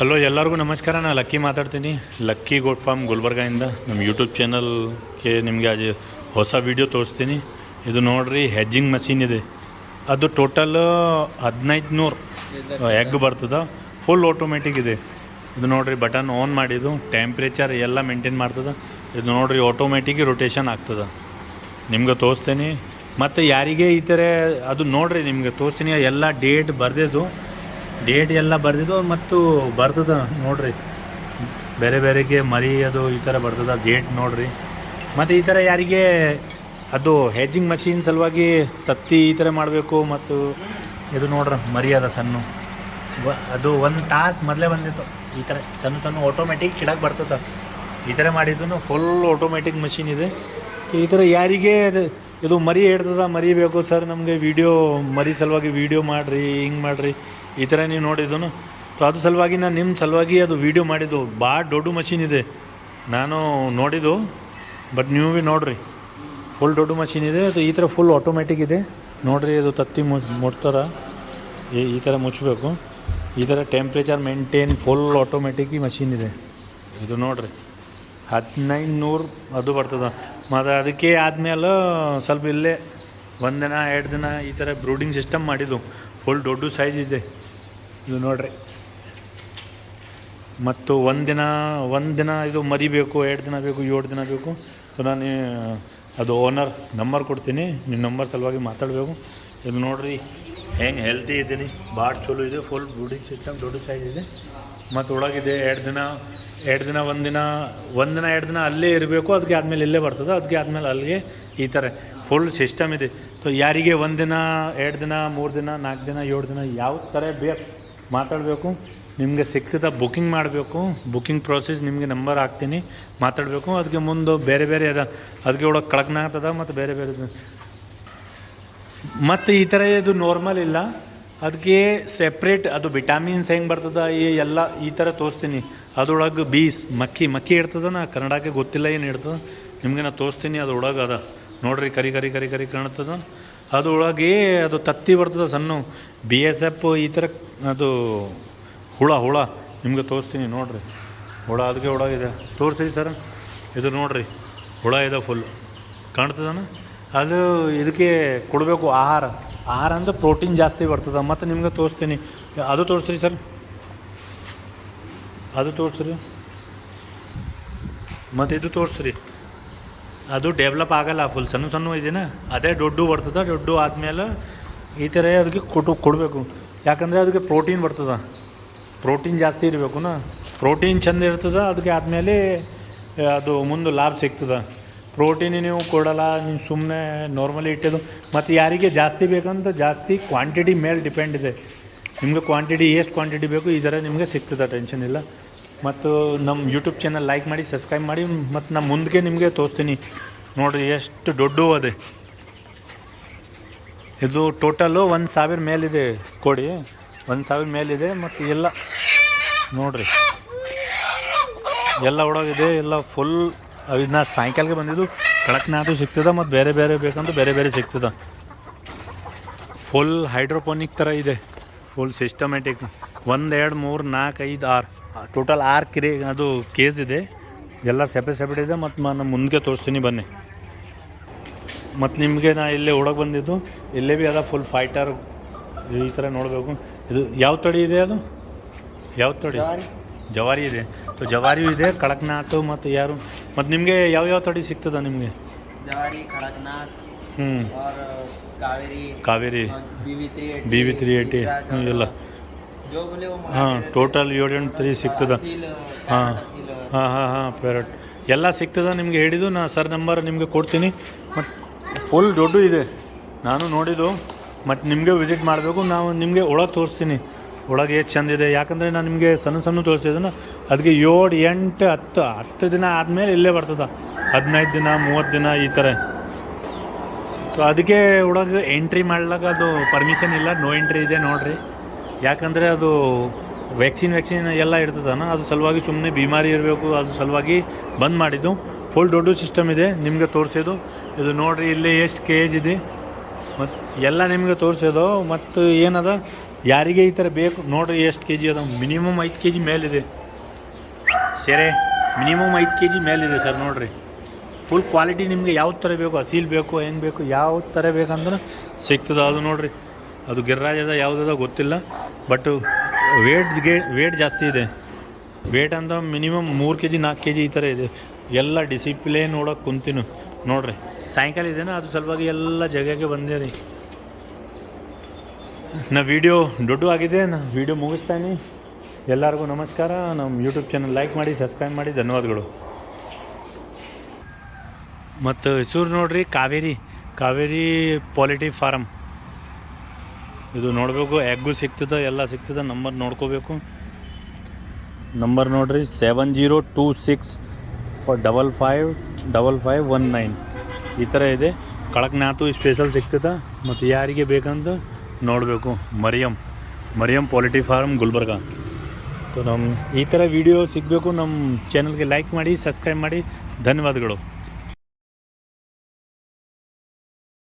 Hello ಎಲ್ಲರಿಗೂ ನಮಸ್ಕಾರ. ನಾನು ಲಕ್ಕಿ ಮಾತಾಡ್ತೀನಿ. ಲಕ್ಕಿ ಗೋಟ್ ಫಾರ್ಮ್ ಗುಲ್ಬರ್ಗಾಯಿಂದ ನಮ್ಮ ಯೂಟ್ಯೂಬ್ ಚಾನಲ್ಗೆ ನಿಮಗೆ ಅದು ಹೊಸ ವೀಡಿಯೋ ತೋರಿಸ್ತೀನಿ. ಇದು ನೋಡ್ರಿ ಹೆಜ್ಜಿಂಗ್ ಮಷೀನ್ ಇದೆ. ಅದು ಟೋಟಲ್ ಹದಿನೈದು ನೂರು ಎಗ್ ಬರ್ತದೆ. ಫುಲ್ ಆಟೋಮೆಟಿಕ್ ಇದೆ. ಇದು ನೋಡ್ರಿ ಬಟನ್ ಆನ್ ಮಾಡಿದ್ದು. ಟೆಂಪ್ರೇಚರ್ ಎಲ್ಲ ಮೇಂಟೈನ್ ಮಾಡ್ತದೆ. ಇದು ನೋಡ್ರಿ ಆಟೋಮೆಟಿಕ್ ರೊಟೇಷನ್ ಆಗ್ತದೆ. ನಿಮ್ಗೆ ತೋರಿಸ್ತೀನಿ. ಮತ್ತು ಯಾರಿಗೆ ಈ ಥರ, ಅದು ನೋಡ್ರಿ ನಿಮ್ಗೆ ತೋರಿಸ್ತೀನಿ. ಎಲ್ಲ ಡೇಟ್ ಬರ್ದಿದ್ದು. ಡೇಟ್ ಎಲ್ಲ ಬರ್ದಿದ್ದು ಮತ್ತು ಬರ್ತದ ನೋಡ್ರಿ. ಬೇರೆ ಬೇರೆಗೆ ಮರಿ ಅದು ಈ ಥರ ಬರ್ತದ ಡೇಟ್ ನೋಡ್ರಿ. ಮತ್ತು ಈ ಥರ ಯಾರಿಗೆ ಅದು ಹೆಜ್ಜಿಂಗ್ ಮಷೀನ್ ಸಲುವಾಗಿ ತತ್ತಿ ಈ ಥರ ಮಾಡಬೇಕು ಮತ್ತು ಇದು ನೋಡ್ರಿ ಮರಿ ಅದ ಸಣ್ಣ. ಅದು ಒಂದು ತಾಸು ಮೊದಲೇ ಬಂದಿತ್ತು. ಈ ಥರ ಸಣ್ಣ ಸಣ್ಣ ಆಟೋಮೆಟಿಕ್ ಕಿಡಕ್ಕೆ ಬರ್ತದ. ಈ ಥರ ಮಾಡಿದ್ದು ಫುಲ್ ಆಟೋಮೆಟಿಕ್ ಮಷೀನ್ ಇದೆ. ಈ ಥರ ಯಾರಿಗೆ ಅದು- ಇದು ಮರಿ ಹಿಡ್ದದ ಮರಿ ಬೇಕು ಸರ್ ನಮಗೆ ವೀಡಿಯೋ ಮರಿ ಸಲುವಾಗಿ ವೀಡಿಯೋ ಮಾಡಿರಿ, ಹಿಂಗೆ ಮಾಡಿರಿ. ಈ ಥರ ನೀವು ನೋಡಿದ್ದು ಸೊ ಅದು ಸಲುವಾಗಿ ನಾನು ನಿಮ್ಮ ಸಲುವಾಗಿ ಅದು ವೀಡಿಯೋ ಮಾಡಿದ್ದು. ಭಾಳ ದೊಡ್ಡ ಮಷೀನ್ ಇದೆ. ನಾನು ನೋಡಿದ್ದು ಬಟ್ ನೀವು ಭೀ ನೋಡಿರಿ. ಫುಲ್ ದೊಡ್ಡ ಮಷೀನ್ ಇದೆ. ಅದು ಈ ಥರ ಫುಲ್ ಆಟೋಮೆಟಿಕ್ ಇದೆ. ನೋಡಿರಿ, ಅದು ತತ್ತಿ ಮುಟ್ತಾರ. ಈ ಈ ಥರ ಮುಚ್ಚಬೇಕು. ಈ ಥರ temperature maintain full automatic machine ಇದೆ. ಇದು ನೋಡಿರಿ. ಹದಿನೈದು ನೂರು ಅದು ಬರ್ತದೆ. ಮತ್ತು ಅದಕ್ಕೆ ಆದಮೇಲೆ ಸ್ವಲ್ಪ ಇಲ್ಲೇ ಒಂದು ದಿನ, ಎರಡು ದಿನ ಈ ಥರ ಬ್ರೂಡಿಂಗ್ ಸಿಸ್ಟಮ್ ಮಾಡಿದ್ದು. ಫುಲ್ ದೊಡ್ಡ ಸೈಜ್ ಇದೆ. ಇದು ನೋಡ್ರಿ. ಮತ್ತು ಒಂದು ದಿನ ಒಂದು ದಿನ ಇದು ಮರಿಬೇಕು, ಎರಡು ದಿನ ಬೇಕು, ಏಳು ದಿನ ಬೇಕು. ಸೊ ನಾನು, ಅದು ಓನರ್ ನಂಬರ್ ಕೊಡ್ತೀನಿ. ನಿಮ್ಮ ನಂಬರ್ ಸಲುವಾಗಿ ಮಾತಾಡಬೇಕು. ಇದು ನೋಡ್ರಿ, ಹೆಂಗೆ ಹೆಲ್ತಿ ಇದ್ದೀನಿ. ಭಾಳ ಚಲೋ ಇದೆ ಫುಲ್ ಬ್ರೂಡಿಂಗ್ ಸಿಸ್ಟಮ್ ದೊಡ್ಡ ಸೈಜ್ ಇದೆ. ಮತ್ತು ಒಳಗಿದೆ ಎರಡು ದಿನ ಎರಡು ದಿನ, ಒಂದು ದಿನ ಒಂದು ದಿನ, ಎರಡು ದಿನ ಅಲ್ಲೇ ಇರಬೇಕು. ಅದಕ್ಕೆ ಆದಮೇಲೆ ಇಲ್ಲೇ ಬರ್ತದೆ. ಅದಕ್ಕೆ ಆದಮೇಲೆ ಅಲ್ಲಿಗೆ ಈ ಥರ ಫುಲ್ ಸಿಸ್ಟಮ್ ಇದೆ. ಸೊ ಯಾರಿಗೆ ಒಂದು ದಿನ ಎರಡು ದಿನ, ಮೂರು ದಿನ, ನಾಲ್ಕು ದಿನ, ಏಳು ದಿನ, ಯಾವ ಥರ ಬೇಕು ಮಾತಾಡಬೇಕು. ನಿಮಗೆ ಸಿಕ್ತದ ಬುಕ್ಕಿಂಗ್ ಮಾಡಬೇಕು. ಬುಕ್ಕಿಂಗ್ ಪ್ರೋಸೆಸ್ ನಿಮಗೆ ನಂಬರ್ ಹಾಕ್ತೀನಿ. ಮಾತಾಡಬೇಕು. ಅದಕ್ಕೆ ಮುಂದೆ ಬೇರೆ ಬೇರೆ ಅದ. ಅದಕ್ಕೆ ಒಳಗೆ ಕಳಕ್ನ ಆಗ್ತದ ಮತ್ತು ಬೇರೆ ಬೇರೆ ಮತ್ತು ಈ ಥರ ಇದು ನಾರ್ಮಲ್ ಇಲ್ಲ. ಅದಕ್ಕೆ ಸೆಪ್ರೇಟ್ ಅದು ವಿಟಾಮಿನ್ಸ್ ಹೆಂಗೆ ಬರ್ತದ, ಈ ಎಲ್ಲ, ಈ ಥರ ತೋರಿಸ್ತೀನಿ. ಅದರೊಳಗೆ ಬೀಸ್ ಮಕ್ಕಿ ಮಕ್ಕಿ ಇರ್ತದ ನಾ ಕನ್ನಡಕ್ಕೆ ಗೊತ್ತಿಲ್ಲ ಏನು ಇರ್ತದೆ. ನಿಮಗೆ ನಾ ತೋರಿಸ್ತೀನಿ, ಅದ್ರೊಳಗೆ ಅದ. ನೋಡ್ರಿ ಕರಿ ಕರಿ ಕರಿ ಕರಿ ಕಾಣ್ತದ. ಅದ್ರೊಳಗೆ ಅದು ತತ್ತಿ ಬರ್ತದೆ ಸಣ್ಣ ಬಿ ಎಸ್ ಎಫ್ ಈ ಥರ ಅದು ಹುಳ ಹುಳ. ನಿಮಗೆ ತೋರಿಸ್ತೀನಿ, ನೋಡಿರಿ. ಹುಳ ಅದಕ್ಕೆ ಹುಳ ಇದೆ. ತೋರಿಸ್ತೀವಿ ಸರ್. ಇದು ನೋಡಿರಿ, ಹುಳ ಇದೆ ಫುಲ್ ಕಾಣ್ತದನ? ಅದು ಇದಕ್ಕೆ ಕೊಡಬೇಕು ಆಹಾರ. ಆಹಾರ ಅಂದರೆ ಪ್ರೋಟೀನ್ ಜಾಸ್ತಿ ಬರ್ತದೆ. ಮತ್ತು ನಿಮ್ಗೆ ತೋರಿಸ್ತೀನಿ. ಅದು ತೋರಿಸ್ರಿ ಸರ್. ಅದು ತೋರಿಸ್ರಿ. ಮತ್ತು ಇದು ತೋರಿಸ್ರಿ. ಅದು ಡೆವಲಪ್ ಆಗಲ್ಲ ಫುಲ್ ಸಣ್ಣ ಸಣ್ಣ ಇದೀನ? ಅದೇ ದೊಡ್ಡ ಬರ್ತದೆ, ದೊಡ್ಡ ಆದಮೇಲೆ ಈ ಥರ ಅದಕ್ಕೆ ಕೊಟ್ಟು ಕೊಡಬೇಕು. ಯಾಕಂದರೆ ಅದಕ್ಕೆ ಪ್ರೋಟೀನ್ ಬರ್ತದೆ. ಪ್ರೋಟೀನ್ ಜಾಸ್ತಿ ಇರಬೇಕು ನಾ ಪ್ರೋಟೀನ್ ಚಂದ ಇರ್ತದೆ, ಅದಕ್ಕೆ ಆದಮೇಲೆ ಅದು ಮುಂದೆ ಲಾಭ ಸಿಗ್ತದೆ. ಪ್ರೋಟೀನ್ ನೀವು ಕೊಡಲ್ಲ ನೀವು ಸುಮ್ಮನೆ ನಾರ್ಮಲಿ ಇಟ್ಟಿದ್ದು. ಮತ್ತು ಯಾರಿಗೆ ಜಾಸ್ತಿ ಬೇಕಂತ ಜಾಸ್ತಿ ಕ್ವಾಂಟಿಟಿ ಮೇಲೆ ಡಿಪೆಂಡ್ ಇದೆ. ನಿಮಗೆ ಕ್ವಾಂಟಿಟಿ ಎಷ್ಟು ಕ್ವಾಂಟಿಟಿ ಬೇಕು, ಈ ಥರ ನಿಮಗೆ ಸಿಗ್ತದೆ ಟೆನ್ಷನ್ ಇಲ್ಲ. ಮತ್ತು ನಮ್ಮ ಯೂಟ್ಯೂಬ್ ಚಾನಲ್ ಲೈಕ್ ಮಾಡಿ ಸಬ್ಸ್ಕ್ರೈಬ್ ಮಾಡಿ ಮತ್ತು ನಾನು ಮುಂದಕ್ಕೆ ನಿಮಗೆ ತೋರಿಸ್ತೀನಿ. ನೋಡಿರಿ ಎಷ್ಟು ದೊಡ್ಡ ಅದೇ. ಇದು ಟೋಟಲು ಒಂದು ಸಾವಿರ ಮೇಲಿದೆ ಕೊಡಿ. ಒಂದು ಸಾವಿರ ಮೇಲಿದೆ ಮತ್ತು ಎಲ್ಲ ನೋಡಿರಿ. ಎಲ್ಲ ಒಡಗಿದೆ ಎಲ್ಲ ಫುಲ್ ಇದನ್ನ ಸಾಯಂಕಾಲಕ್ಕೆ ಬಂದಿದ್ದು ಕಳಕ್ನಾದ್ರೂ ಸಿಗ್ತದೆ ಮತ್ತು ಬೇರೆ ಬೇರೆ ಬೇಕಂದ್ರೆ ಬೇರೆ ಬೇರೆ ಸಿಗ್ತದೆ. ಫುಲ್ ಹೈಡ್ರೋಪೋನಿಕ್ ಥರ ಇದೆ. ಫುಲ್ ಸಿಸ್ಟಮ್ಯಾಟಿಕ್ ಒಂದು, ಎರಡು, ಮೂರು, ನಾಲ್ಕು, ಐದು, ಆರು. ಟೋಟಲ್ ಆರು ಕಿರಿ ಅದು ಕೇಸ್ ಇದೆ. ಎಲ್ಲ ಸೆಪ್ರೇಟ್ ಸೆಪ್ರೇಟ್ ಇದೆ ಮತ್ತು ನಾನು ಮುಂದೆ ತೋರಿಸ್ತೀನಿ ಬನ್ನಿ. ಮತ್ತು ನಿಮಗೆ ನಾ ಇಲ್ಲೇ ಒಳಗೆ ಬಂದಿದ್ದು ಇಲ್ಲೇ ಭೀ ಅದ ಫುಲ್ ಫೈಟರ್ ಈ ಥರ ನೋಡಬೇಕು. ಇದು ಯಾವ ತಡಿ ಇದೆ ಅದು? ಯಾವ ತಡಿ ಜವಾರಿ. ಇದೆ. ಸೊ ಇದೆ ಕಡಕ್ನಾಥ್ ಮತ್ತು ಯಾರು? ಮತ್ತು ನಿಮಗೆ ಯಾವ ಯಾವ ತಡಿ ಸಿಗ್ತದ ನಿಮಗೆ? ಜವಾರಿ ಕಡಕ್ನಾಥ್ ಹ್ಞೂ Kaveri Kaveri. B V three eighty ಹ್ಞೂ ಎಲ್ಲ ಹಾಂ ಟೋಟಲ್ ಏಳೆಂಟು ತ್ರೀ ಸಿಗ್ತದ ಹಾಂ ಹಾಂ ಹಾಂ ಹಾಂ ಪ್ಯಾರಟ್ ಎಲ್ಲ ಸಿಗ್ತದ ನಿಮಗೆ ಹಿಡಿದು ನಾ ಸರ್ ನಂಬರ್ ನಿಮಗೆ ಕೊಡ್ತೀನಿ. ಮತ್ತು ಫುಲ್ ದೊಡ್ಡ ಇದೆ. ನಾನು ನೋಡಿದ್ದು ಮತ್ತು ನಿಮಗೆ ವಿಸಿಟ್ ಮಾಡಬೇಕು, ನಾವು ನಿಮಗೆ ಒಳಗೆ ತೋರಿಸ್ತೀನಿ. ಒಳಗೆ ಎಷ್ಟು ಚೆಂದ ಇದೆ? ಯಾಕಂದರೆ ನಾನು ನಿಮಗೆ ಸಣ್ಣ ಸಣ್ಣ ತೋರಿಸಿದ್ದನ ಅದಕ್ಕೆ ಏಳು, ಎಂಟು, ಹತ್ತು ಹತ್ತು ದಿನ ಆದಮೇಲೆ ಇಲ್ಲೇ ಬರ್ತದೆ. ಹದಿನೈದು ದಿನ, ಮೂವತ್ತು ದಿನ ಈ ಥರ ಅದಕ್ಕೆ ಒಳಗೆ ಎಂಟ್ರಿ ಮಾಡ್ಲಾಗ ಅದು ಪರ್ಮಿಷನ್ ಇಲ್ಲ ನೋ ಎಂಟ್ರಿ ಇದೆ ನೋಡಿರಿ. ಯಾಕಂದರೆ ಅದು ವ್ಯಾಕ್ಸಿನ್ ವ್ಯಾಕ್ಸಿನ್ ಎಲ್ಲ ಇರ್ತದನ ಅದು ಸಲುವಾಗಿ ಸುಮ್ಮನೆ ಬಿಮಾರಿ ಇರಬೇಕು, ಅದು ಸಲುವಾಗಿ ಬಂದ್ ಮಾಡಿದ್ದು. ಫುಲ್ ದೊಡ್ಡ ಸಿಸ್ಟಮ್ ಇದೆ, ನಿಮಗೆ ತೋರಿಸೋದು ಇದು ನೋಡಿರಿ, ಇಲ್ಲಿ ಎಷ್ಟು ಕೆ ಇದೆ. ಮತ್ತು ಎಲ್ಲ ನಿಮಗೆ ತೋರಿಸೋದು ಮತ್ತು ಏನದ? ಯಾರಿಗೆ ಈ ಥರ ಬೇಕು? ನೋಡಿರಿ, ಎಷ್ಟು ಕೆ ಜಿ ಅದ ಮಿನಿಮಮ್ ಐದು ಕೆ ಜಿ ಮೇಲಿದೆ. ಸೆರೆ ಮಿನಿಮಮ್ ಐದು ಕೆ ಜಿ ಮೇಲಿದೆ ಸರ್, ನೋಡಿರಿ. ಫುಲ್ ಕ್ವಾಲಿಟಿ ನಿಮಗೆ ಯಾವ ಥರ ಬೇಕು? ಅಸೀಲ್ ಬೇಕು, ಹೆಂಗೆ ಬೇಕು? ಯಾವ ಥರ ಬೇಕಂದ್ರೆ ಸಿಗ್ತದೆ ಅದು ನೋಡ್ರಿ. ಅದು ಗಿರ್ರಾಜದ ಯಾವುದದ ಗೊತ್ತಿಲ್ಲ ಬಟ್ ವೇಟ್ಗೆ ವೇಟ್ ಜಾಸ್ತಿ ಇದೆ. ವೇಟ್ ಅಂದ್ರೆ ಮಿನಿಮಮ್ ಮೂರು ಕೆ ಜಿ ನಾಲ್ಕು ಕೆ ಜಿ ಈ ಥರ ಇದೆ. ಎಲ್ಲ ಡಿಸಿಪ್ಲೇ ನೋಡೋಕೆ ಕುಂತಿನು. ನೋಡ್ರಿ, ಸಾಯಂಕಾಲ ಇದೇನ, ಅದು ಸಲುವಾಗಿ ಎಲ್ಲ ಜಾಗಕ್ಕೆ ಬಂದೆ ರೀ. ನಾ ವೀಡಿಯೋ ದೊಡ್ಡ ಆಗಿದೆ, ನಾ ವೀಡಿಯೋ ಮುಗಿಸ್ತಾನೆ. ಎಲ್ಲರಿಗೂ ನಮಸ್ಕಾರ. ನಮ್ಮ ಯೂಟ್ಯೂಬ್ ಚಾನಲ್ ಲೈಕ್ ಮಾಡಿ ಸಬ್ಸ್ಕ್ರೈಬ್ ಮಾಡಿ, ಧನ್ಯವಾದಗಳು. ಮತ್ತು ಹೆಸರು ನೋಡ್ರಿ, ಕಾವೇರಿ. ಕಾವೇರಿ ಪಾಲಿಟಿ ಫಾರಮ್ ಇದು ನೋಡಬೇಕು ಎಗ್ಗು ಸಿಗ್ತದೆ, ಎಲ್ಲ ಸಿಗ್ತದೆ ನಂಬರ್ ನೋಡ್ಕೋಬೇಕು. ನಂಬರ್ ನೋಡ್ರಿ seven zero two six double five double five one nine ಈ ಥರ ಇದೆ. ಕಳಕ್ನಾಥು ಸ್ಪೆಷಲ್ ಸಿಗ್ತದೆ. ಮತ್ತು ಯಾರಿಗೆ ಬೇಕಂತ ನೋಡಬೇಕು. Mariyam Mariyam poultry farm Gulbarga. ನಮ್ಮ ಈ ಥರ ವಿಡಿಯೋ ಸಿಗಬೇಕು ನಮ್ಮ ಚಾನಲ್ಗೆ ಲೈಕ್ ಮಾಡಿ ಸಬ್ಸ್ಕ್ರೈಬ್ ಮಾಡಿ. ಧನ್ಯವಾದಗಳು.